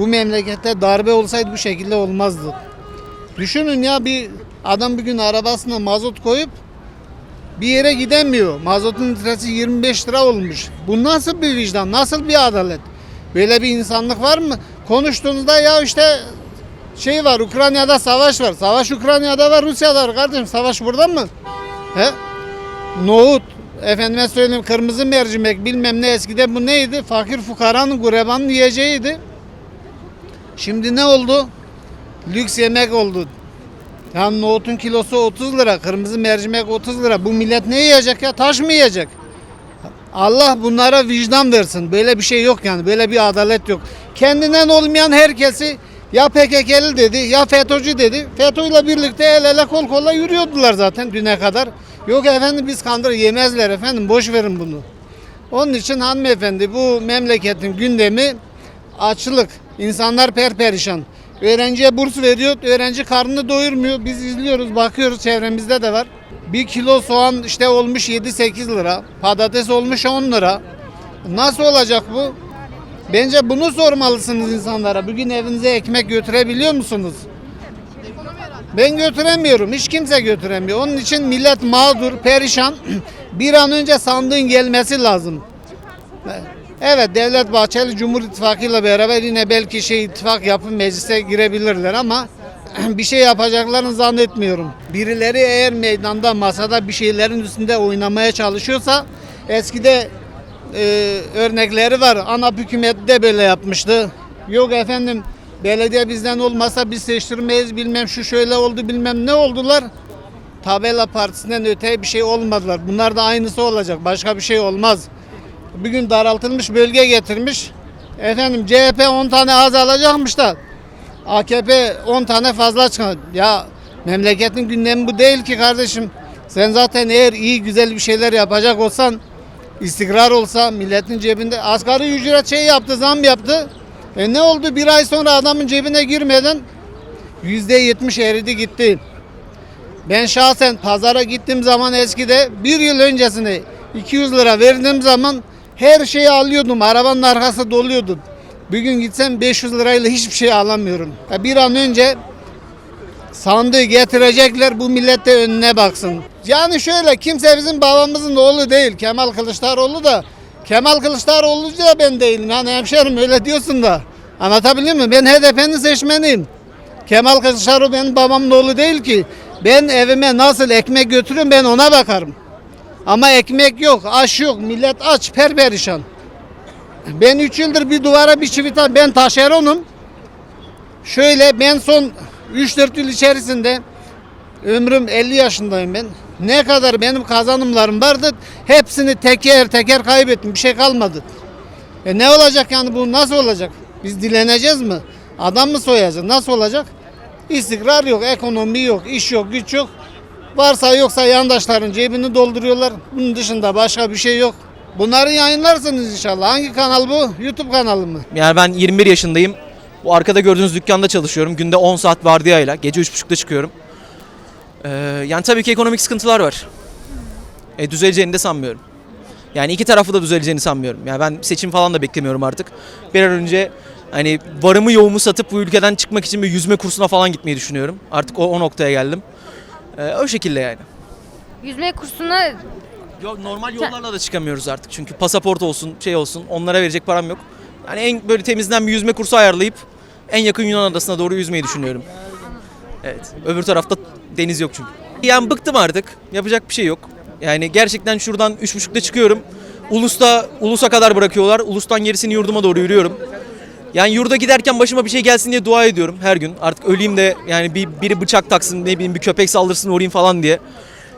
Bu memlekette darbe olsaydı bu şekilde olmazdı. Düşünün ya bir adam bir gün arabasına mazot koyup bir yere gidemiyor. Mazotun litresi 25 lira olmuş. Bu nasıl bir vicdan, nasıl bir adalet? Böyle bir insanlık var mı? Konuştuğunuzda ya işte şey var Ukrayna'da savaş var. Savaş Ukrayna'da var, Rusya'da var kardeşim. Savaş burada mı? He? Nohut, efendime söyleyeyim kırmızı mercimek bilmem ne eskiden bu neydi? Fakir fukaranın gurebanın yiyeceğiydi. Şimdi ne oldu? Lüks yemek oldu. Yani nohutun kilosu 30 lira, kırmızı mercimek 30 lira. Bu millet ne yiyecek ya? Taş mı yiyecek? Allah bunlara vicdan versin. Böyle bir şey yok yani. Böyle bir adalet yok. Kendinden olmayan herkesi ya PKK'lı dedi ya FETÖ'cü dedi. FETÖ'yle birlikte el ele kol kola yürüyordular zaten düne kadar. Yok efendim biz kandır yemezler efendim boş verin bunu. Onun için hanımefendi bu memleketin gündemi açlık. İnsanlar perperişan. Öğrenciye burs veriyor, öğrenci karnını doyurmuyor. Biz izliyoruz, bakıyoruz çevremizde de var. Bir kilo soğan işte olmuş 7-8 lira. Patates olmuş 10 lira. Nasıl olacak bu? Bence bunu sormalısınız insanlara. Bugün evinize ekmek götürebiliyor musunuz? Ben götüremiyorum. Hiç kimse götüremiyor. Onun için millet mağdur, perişan. Bir an önce sandığın gelmesi lazım. Evet Devlet Bahçeli Cumhur İttifakı ile beraber yine belki şey ittifak yapıp meclise girebilirler ama bir şey yapacaklarını zannetmiyorum. Birileri eğer meydanda masada bir şeylerin üstünde oynamaya çalışıyorsa eskide e, örnekleri var. ANAP hükümeti de böyle yapmıştı. Yok efendim belediye bizden olmasa biz seçtirmeyiz bilmem şu şöyle oldu bilmem ne oldular. Tabela partisinden öte bir şey olmadılar. Bunlar da aynısı olacak. Başka bir şey olmaz. Bugün daraltılmış bölge getirmiş. Efendim CHP 10 tane az alacakmış da AKP 10 tane fazla çıkar. Ya memleketin gündemi bu değil ki kardeşim. Sen zaten eğer iyi güzel bir şeyler yapacak olsan istikrar olsa milletin cebinde asgari ücret şey yaptı zam yaptı. E ne oldu bir ay sonra adamın cebine girmeden yüzde yetmiş eridi gitti. Ben şahsen pazara gittiğim zaman eskide bir yıl öncesine 200 lira verdiğim zaman her şeyi alıyordum. Arabanın arkası doluyordu. Bugün gitsem 500 lirayla hiçbir şey alamıyorum. Bir an önce sandığı getirecekler bu millet önüne baksın. Yani şöyle kimse bizim babamızın oğlu değil. Kemal Kılıçdaroğlu da Kemal Kılıçdaroğlu da ben değilim. Yani hemşerim öyle diyorsun da. Anlatabiliyor muyum? Ben HDP'nin seçmeniyim. Kemal Kılıçdaroğlu benim babamın oğlu değil ki. Ben evime nasıl ekmek götürüyorum ben ona bakarım. Ama ekmek yok, aş yok, millet aç, perperişan. Ben 3 yıldır bir duvara bir çivita, ben taşeronum. Şöyle ben son 3-4 yıl içerisinde ömrüm 50 yaşındayım ben. Ne kadar benim kazanımlarım vardı hepsini teker teker kaybettim. Bir şey kalmadı. E ne olacak yani bu nasıl olacak? Biz dileneceğiz mi? Adam mı soyacak? Nasıl olacak? İstikrar yok, ekonomi yok, iş yok, güç yok. Varsa yoksa yandaşların cebini dolduruyorlar. Bunun dışında başka bir şey yok. Bunları yayınlarsınız inşallah. Hangi kanal bu? YouTube kanalı mı? Yani ben 21 yaşındayım. Bu arkada gördüğünüz dükkanda çalışıyorum. Günde 10 saat vardiyayla. Gece 3.30'da çıkıyorum. Ee, yani tabii ki ekonomik sıkıntılar var. E, düzeleceğini de sanmıyorum. Yani iki tarafı da düzeleceğini sanmıyorum. Yani ben seçim falan da beklemiyorum artık. Bir an önce hani varımı yoğumu satıp bu ülkeden çıkmak için bir yüzme kursuna falan gitmeyi düşünüyorum. Artık o, o noktaya geldim. Ee, o şekilde yani. Yüzme kursuna Yok normal yollarla da çıkamıyoruz artık. Çünkü pasaport olsun, şey olsun onlara verecek param yok. Yani en böyle temizinden bir yüzme kursu ayarlayıp en yakın Yunan adasına doğru yüzmeyi düşünüyorum. Evet. Öbür tarafta deniz yok çünkü. Yani bıktım artık. Yapacak bir şey yok. Yani gerçekten şuradan 3.30'da çıkıyorum. Ulus'ta Ulus'a kadar bırakıyorlar. Ulus'tan gerisini yurduma doğru yürüyorum. Yani yurda giderken başıma bir şey gelsin diye dua ediyorum her gün. Artık öleyim de yani bir biri bıçak taksın, ne bileyim bir köpek saldırsın uğrayayım falan diye.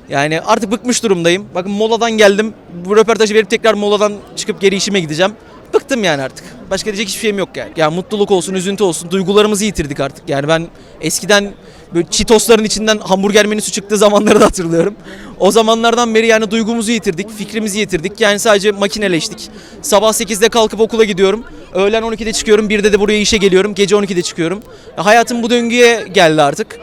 Yani artık bıkmış durumdayım. Bakın moladan geldim. Bu röportajı verip tekrar moladan çıkıp geri işime gideceğim. Bıktım yani artık. Başka diyecek hiçbir şeyim yok yani. Yani mutluluk olsun, üzüntü olsun. Duygularımızı yitirdik artık. Yani ben eskiden böyle çitosların içinden hamburger menüsü çıktığı zamanları da hatırlıyorum. O zamanlardan beri yani duygumuzu yitirdik, fikrimizi yitirdik. Yani sadece makineleştik. Sabah 8'de kalkıp okula gidiyorum. Öğlen 12'de çıkıyorum. 1'de de buraya işe geliyorum. Gece 12'de çıkıyorum. Ya hayatım bu döngüye geldi artık.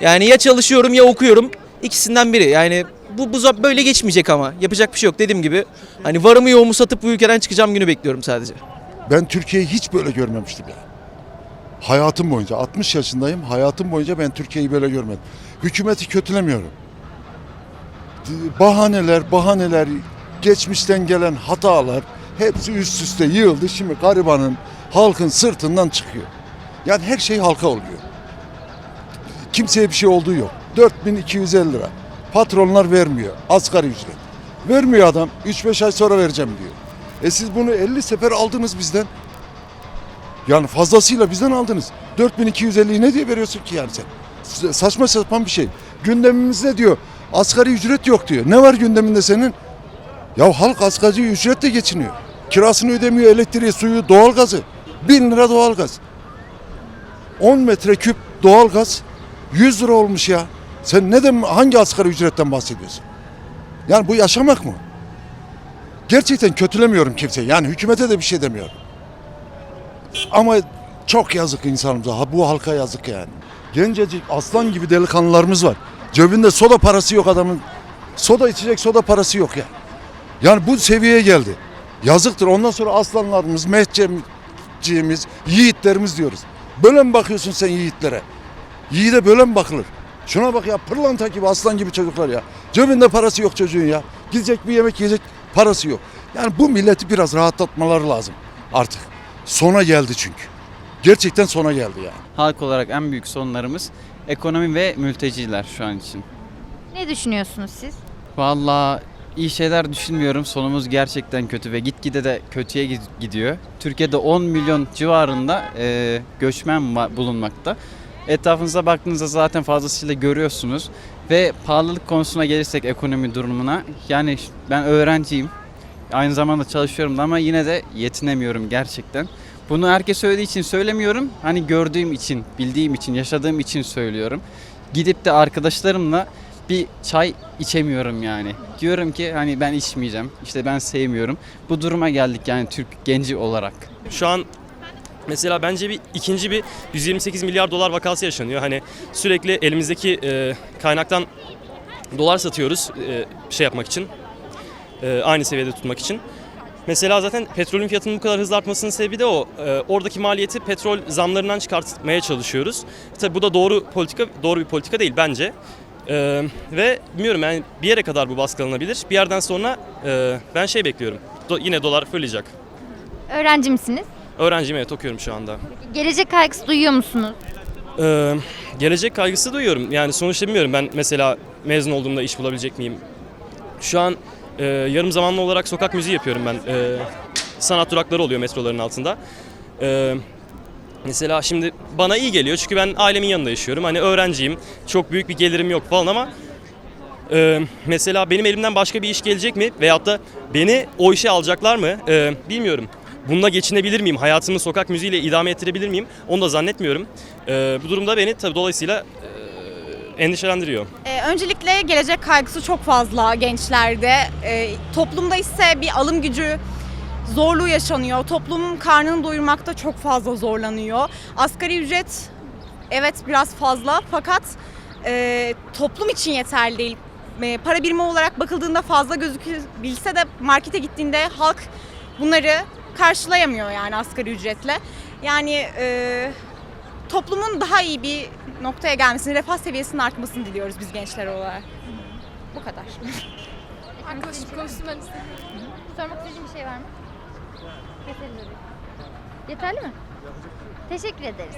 Yani ya çalışıyorum ya okuyorum. İkisinden biri. Yani bu, bu böyle geçmeyecek ama. Yapacak bir şey yok dediğim gibi. Hani varımı yoğumu satıp bu ülkeden çıkacağım günü bekliyorum sadece. Ben Türkiye'yi hiç böyle görmemiştim ya. Hayatım boyunca 60 yaşındayım. Hayatım boyunca ben Türkiye'yi böyle görmedim. Hükümeti kötülemiyorum. Bahaneler, bahaneler, geçmişten gelen hatalar hepsi üst üste yığıldı. Şimdi garibanın, halkın sırtından çıkıyor. Yani her şey halka oluyor. Kimseye bir şey olduğu yok. 4250 lira. Patronlar vermiyor. Asgari ücret. Vermiyor adam. 3-5 ay sonra vereceğim diyor. E siz bunu 50 sefer aldınız bizden. Yani fazlasıyla bizden aldınız. 4250'yi ne diye veriyorsun ki yani sen? Saçma sapan bir şey. Gündemimizde diyor asgari ücret yok diyor. Ne var gündeminde senin? Ya halk asgari ücretle geçiniyor. Kirasını ödemiyor, elektriği, suyu, doğalgazı. 1000 lira doğalgaz. 10 metreküp doğalgaz 100 lira olmuş ya. Sen neden hangi asgari ücretten bahsediyorsun? Yani bu yaşamak mı? Gerçekten kötülemiyorum kimseyi. Yani hükümete de bir şey demiyorum. Ama çok yazık insanımıza. Ha, bu halka yazık yani. Gencecik aslan gibi delikanlılarımız var. Cebinde soda parası yok adamın. Soda içecek soda parası yok ya. Yani bu seviyeye geldi. Yazıktır. Ondan sonra aslanlarımız, mehcemciğimiz, yiğitlerimiz diyoruz. Böyle mi bakıyorsun sen yiğitlere? Yiğide böyle mi bakılır? Şuna bak ya pırlanta gibi aslan gibi çocuklar ya. Cebinde parası yok çocuğun ya. Gidecek bir yemek yiyecek parası yok. Yani bu milleti biraz rahatlatmaları lazım artık. Sona geldi çünkü. Gerçekten sona geldi yani. Halk olarak en büyük sorunlarımız ekonomi ve mülteciler şu an için. Ne düşünüyorsunuz siz? Vallahi iyi şeyler düşünmüyorum. Sonumuz gerçekten kötü ve gitgide de kötüye gid- gidiyor. Türkiye'de 10 milyon civarında e, göçmen bulunmakta. Etrafınıza baktığınızda zaten fazlasıyla görüyorsunuz. Ve pahalılık konusuna gelirsek ekonomi durumuna. Yani ben öğrenciyim. Aynı zamanda çalışıyorum da ama yine de yetinemiyorum gerçekten. Bunu herkes söylediği için söylemiyorum. Hani gördüğüm için, bildiğim için, yaşadığım için söylüyorum. Gidip de arkadaşlarımla bir çay içemiyorum yani. Diyorum ki hani ben içmeyeceğim. İşte ben sevmiyorum. Bu duruma geldik yani Türk genci olarak. Şu an mesela bence bir ikinci bir 128 milyar dolar vakası yaşanıyor. Hani sürekli elimizdeki e, kaynaktan dolar satıyoruz e, şey yapmak için. e, aynı seviyede tutmak için. Mesela zaten petrolün fiyatının bu kadar hızlı artmasının sebebi de o. E, oradaki maliyeti petrol zamlarından çıkartmaya çalışıyoruz. Tabii bu da doğru politika doğru bir politika değil bence. E, ve bilmiyorum yani bir yere kadar bu baskılanabilir. Bir yerden sonra e, ben şey bekliyorum. Do- yine dolar fırlayacak. Öğrenci misiniz? Öğrenciyim evet okuyorum şu anda. Gelecek kaygısı duyuyor musunuz? Ee, gelecek kaygısı duyuyorum. Yani sonuçta bilmiyorum ben mesela mezun olduğumda iş bulabilecek miyim? Şu an e, yarım zamanlı olarak sokak müziği yapıyorum ben. E, sanat durakları oluyor metroların altında. E, mesela şimdi bana iyi geliyor çünkü ben ailemin yanında yaşıyorum. Hani öğrenciyim, çok büyük bir gelirim yok falan ama e, mesela benim elimden başka bir iş gelecek mi? Veyahut da beni o işe alacaklar mı? E, bilmiyorum. Bununla geçinebilir miyim? Hayatımı sokak müziğiyle idame ettirebilir miyim? Onu da zannetmiyorum. E, bu durumda beni tabii dolayısıyla e, endişelendiriyor. Ee, öncelikle gelecek kaygısı çok fazla gençlerde. Ee, toplumda ise bir alım gücü zorluğu yaşanıyor. Toplumun karnını doyurmakta çok fazla zorlanıyor. Asgari ücret evet biraz fazla fakat e, toplum için yeterli değil. E, para birimi olarak bakıldığında fazla gözükülse de markete gittiğinde halk bunları karşılayamıyor yani asgari ücretle. Yani e, toplumun daha iyi bir noktaya gelmesini, refah seviyesinin artmasını diliyoruz biz gençler olarak. Bu kadar. Sormak istediğin bir şey var mı? Yeterli. Mi? Teşekkür ederiz.